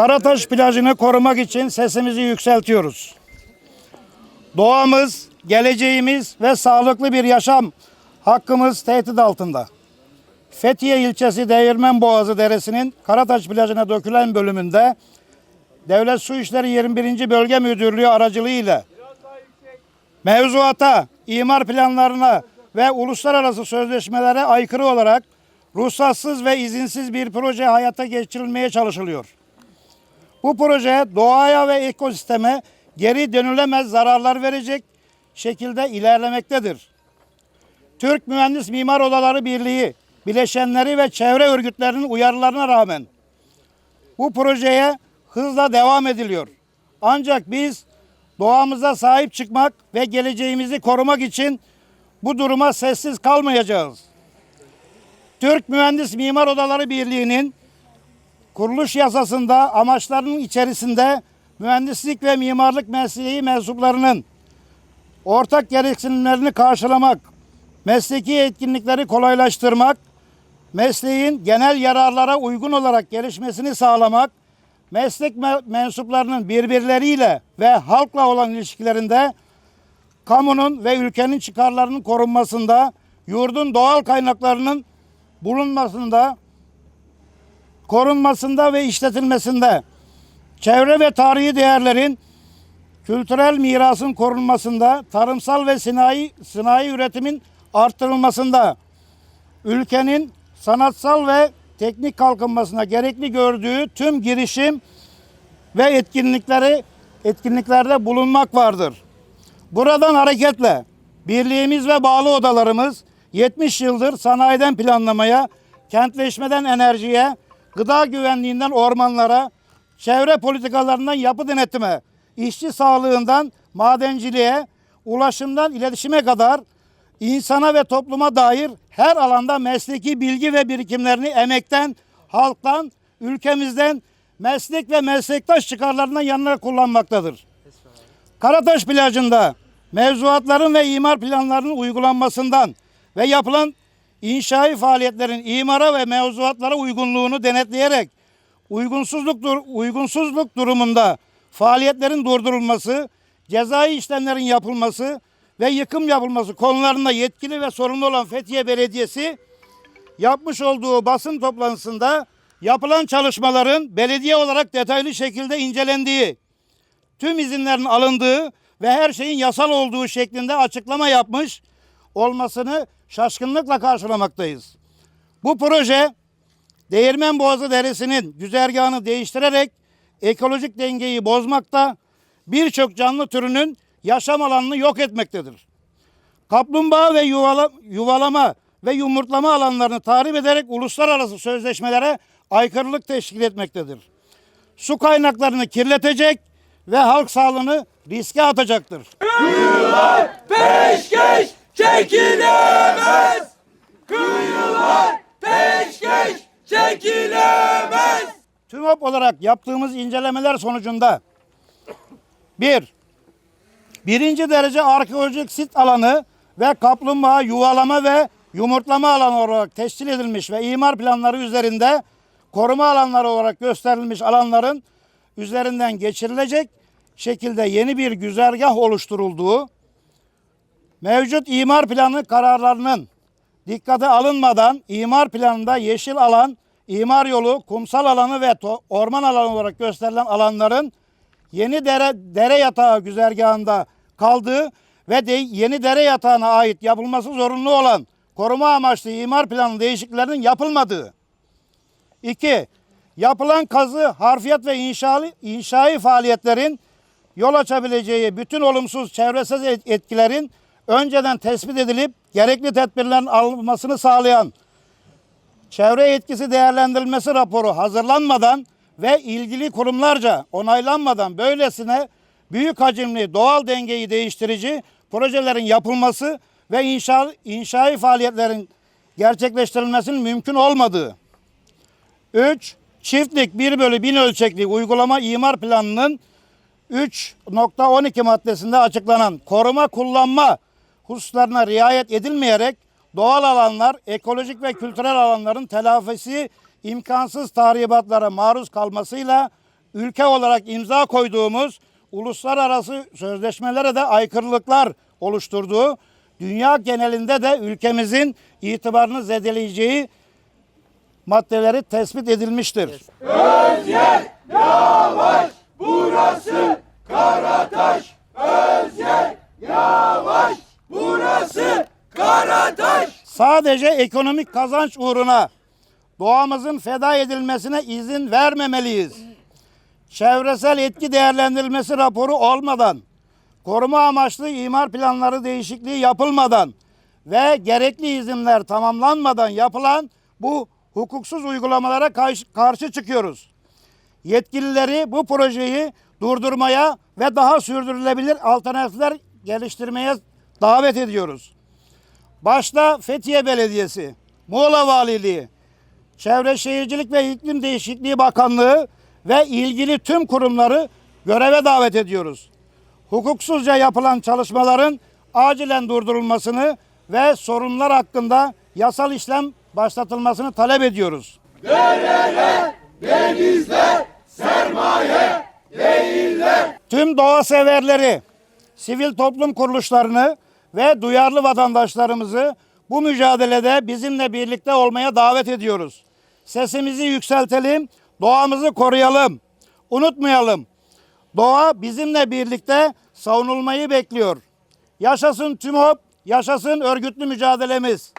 Karataş plajını korumak için sesimizi yükseltiyoruz. Doğamız, geleceğimiz ve sağlıklı bir yaşam hakkımız tehdit altında. Fethiye ilçesi Değirmen Boğazı Deresi'nin Karataş plajına dökülen bölümünde Devlet Su İşleri 21. Bölge Müdürlüğü aracılığıyla mevzuata, imar planlarına ve uluslararası sözleşmelere aykırı olarak ruhsatsız ve izinsiz bir proje hayata geçirilmeye çalışılıyor. Bu proje doğaya ve ekosisteme geri dönülemez zararlar verecek şekilde ilerlemektedir. Türk Mühendis Mimar Odaları Birliği, bileşenleri ve çevre örgütlerinin uyarılarına rağmen bu projeye hızla devam ediliyor. Ancak biz doğamıza sahip çıkmak ve geleceğimizi korumak için bu duruma sessiz kalmayacağız. Türk Mühendis Mimar Odaları Birliği'nin kuruluş yasasında amaçlarının içerisinde mühendislik ve mimarlık mesleği mensuplarının ortak gereksinimlerini karşılamak, mesleki etkinlikleri kolaylaştırmak, mesleğin genel yararlara uygun olarak gelişmesini sağlamak, meslek me- mensuplarının birbirleriyle ve halkla olan ilişkilerinde kamunun ve ülkenin çıkarlarının korunmasında, yurdun doğal kaynaklarının bulunmasında, korunmasında ve işletilmesinde, çevre ve tarihi değerlerin kültürel mirasın korunmasında, tarımsal ve sanayi, sanayi üretimin arttırılmasında, ülkenin sanatsal ve teknik kalkınmasına gerekli gördüğü tüm girişim ve etkinlikleri etkinliklerde bulunmak vardır. Buradan hareketle birliğimiz ve bağlı odalarımız 70 yıldır sanayiden planlamaya, kentleşmeden enerjiye, gıda güvenliğinden ormanlara, çevre politikalarından yapı denetime, işçi sağlığından madenciliğe, ulaşımdan iletişime kadar insana ve topluma dair her alanda mesleki bilgi ve birikimlerini emekten, halktan, ülkemizden meslek ve meslektaş çıkarlarından yanına kullanmaktadır. Karataş plajında mevzuatların ve imar planlarının uygulanmasından ve yapılan inşai faaliyetlerin imara ve mevzuatlara uygunluğunu denetleyerek uygunsuzluk dur- uygunsuzluk durumunda faaliyetlerin durdurulması, cezai işlemlerin yapılması ve yıkım yapılması konularında yetkili ve sorumlu olan Fethiye Belediyesi yapmış olduğu basın toplantısında yapılan çalışmaların belediye olarak detaylı şekilde incelendiği, tüm izinlerin alındığı ve her şeyin yasal olduğu şeklinde açıklama yapmış olmasını şaşkınlıkla karşılamaktayız. Bu proje Değirmen Boğazı Deresi'nin güzergahını değiştirerek ekolojik dengeyi bozmakta, birçok canlı türünün yaşam alanını yok etmektedir. Kaplumbağa ve yuvala, yuvalama ve yumurtlama alanlarını tahrip ederek uluslararası sözleşmelere aykırılık teşkil etmektedir. Su kaynaklarını kirletecek ve halk sağlığını riske atacaktır. Peşkeş çekilemez. Kıyılar peşkeş çekilemez. TÜMOP olarak yaptığımız incelemeler sonucunda bir, birinci derece arkeolojik sit alanı ve kaplumbağa yuvalama ve yumurtlama alanı olarak tescil edilmiş ve imar planları üzerinde koruma alanları olarak gösterilmiş alanların üzerinden geçirilecek şekilde yeni bir güzergah oluşturulduğu, mevcut imar planı kararlarının dikkate alınmadan imar planında yeşil alan, imar yolu, kumsal alanı ve orman alanı olarak gösterilen alanların yeni dere, dere yatağı güzergahında kaldığı ve de yeni dere yatağına ait yapılması zorunlu olan koruma amaçlı imar planı değişikliklerinin yapılmadığı. 2. Yapılan kazı, harfiyat ve inşaı, inşai faaliyetlerin yol açabileceği bütün olumsuz çevresel et- etkilerin önceden tespit edilip gerekli tedbirlerin alınmasını sağlayan çevre etkisi değerlendirilmesi raporu hazırlanmadan ve ilgili kurumlarca onaylanmadan böylesine büyük hacimli doğal dengeyi değiştirici projelerin yapılması ve inşa, inşai faaliyetlerin gerçekleştirilmesinin mümkün olmadığı. 3. Çiftlik 1 bölü 1000 ölçekli uygulama imar planının 3.12 maddesinde açıklanan koruma kullanma hususlarına riayet edilmeyerek doğal alanlar, ekolojik ve kültürel alanların telafisi imkansız tahribatlara maruz kalmasıyla ülke olarak imza koyduğumuz uluslararası sözleşmelere de aykırılıklar oluşturduğu, dünya genelinde de ülkemizin itibarını zedeleyeceği maddeleri tespit edilmiştir. Burası Karataş. Özyer yavaş. Burası Karataş. Sadece ekonomik kazanç uğruna doğamızın feda edilmesine izin vermemeliyiz. Çevresel etki değerlendirilmesi raporu olmadan, koruma amaçlı imar planları değişikliği yapılmadan ve gerekli izinler tamamlanmadan yapılan bu hukuksuz uygulamalara karşı, karşı çıkıyoruz. Yetkilileri bu projeyi durdurmaya ve daha sürdürülebilir alternatifler geliştirmeye davet ediyoruz. Başta Fethiye Belediyesi, Muğla Valiliği, Çevre Şehircilik ve İklim Değişikliği Bakanlığı ve ilgili tüm kurumları göreve davet ediyoruz. Hukuksuzca yapılan çalışmaların acilen durdurulmasını ve sorunlar hakkında yasal işlem başlatılmasını talep ediyoruz. Denizler sermaye değiller. Tüm doğa severleri, sivil toplum kuruluşlarını ve duyarlı vatandaşlarımızı bu mücadelede bizimle birlikte olmaya davet ediyoruz. Sesimizi yükseltelim, doğamızı koruyalım. Unutmayalım. Doğa bizimle birlikte savunulmayı bekliyor. Yaşasın TÜMOP, yaşasın örgütlü mücadelemiz.